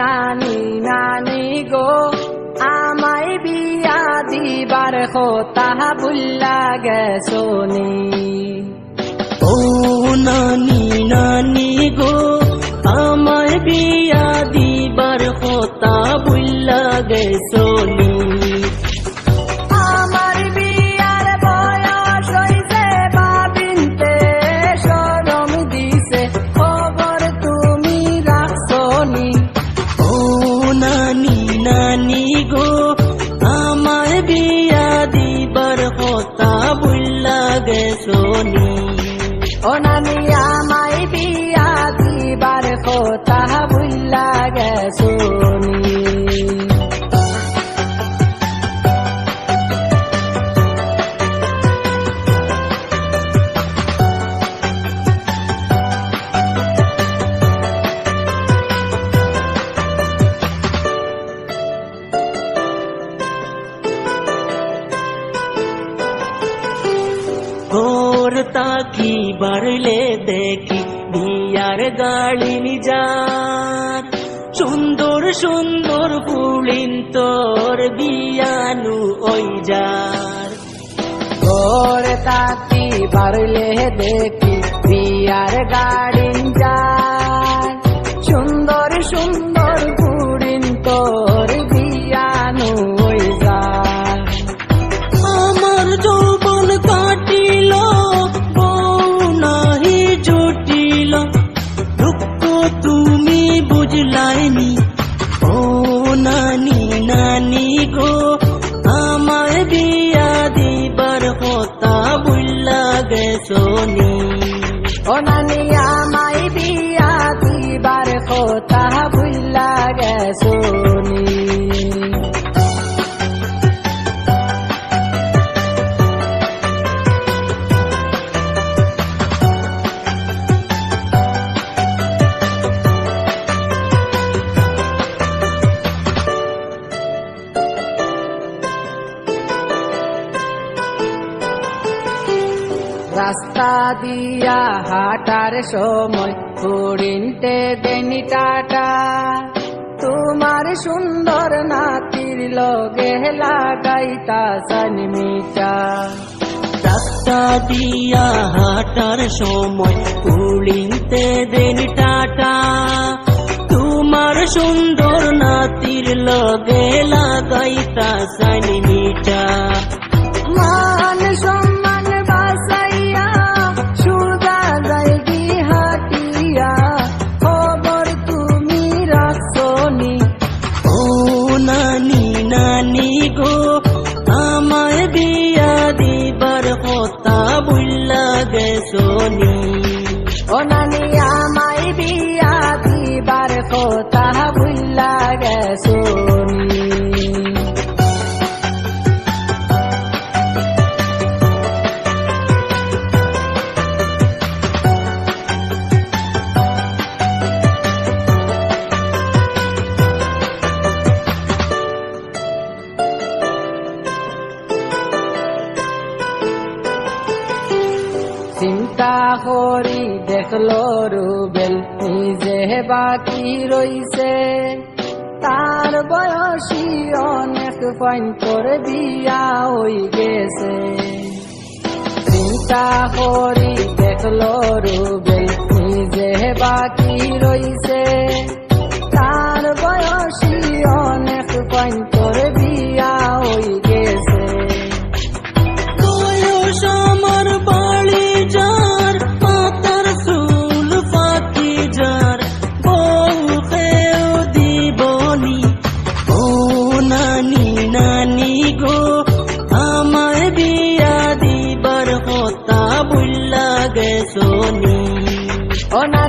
নানি নানি গো, আমায় বিয়া দিবার কথা বুল্লা গেছনি। ও নানি নানি গো, আমায় বিয়া দিবার কথা বুল্লা গেছনি। নানি গো আমায় বিয়া দিবার হতা বুল্লা গেছনি ও ভোর তাকি বাড়লে দেখি বিয়ার গাড়ি নিজার সুন্দর সুন্দর ফুলিন তোর বিয়ানু ওই যার ঘরে তাকি বাড়লে দেখি বিয়ার গাড়ি যায় তুমি বুঝলাইনি। ও নানি নানি গো আমার বিয়া দিবার হতা বুল্লা রাস্তা দিয়া হাঁটার সময় হরিণতে দেনি টাটা। তোমার সুন্দর নাতির লগে লাগাইতা সানমিটা রাস্তা দিয়া হাঁটার সময় পুলিতে দেন টাটা। তোমার সুন্দর নাতির লগে লাগাইতা সানি কথা বুল্লা গেছনি দেখল রুবেল, নিজে বাকি রইছে। তার বয়সী অনেক ফাইন করে বিয়া হই গেছে। চিন্তা করি দেখল রুবেল, নিজে বাকি রইছে। Ona oh,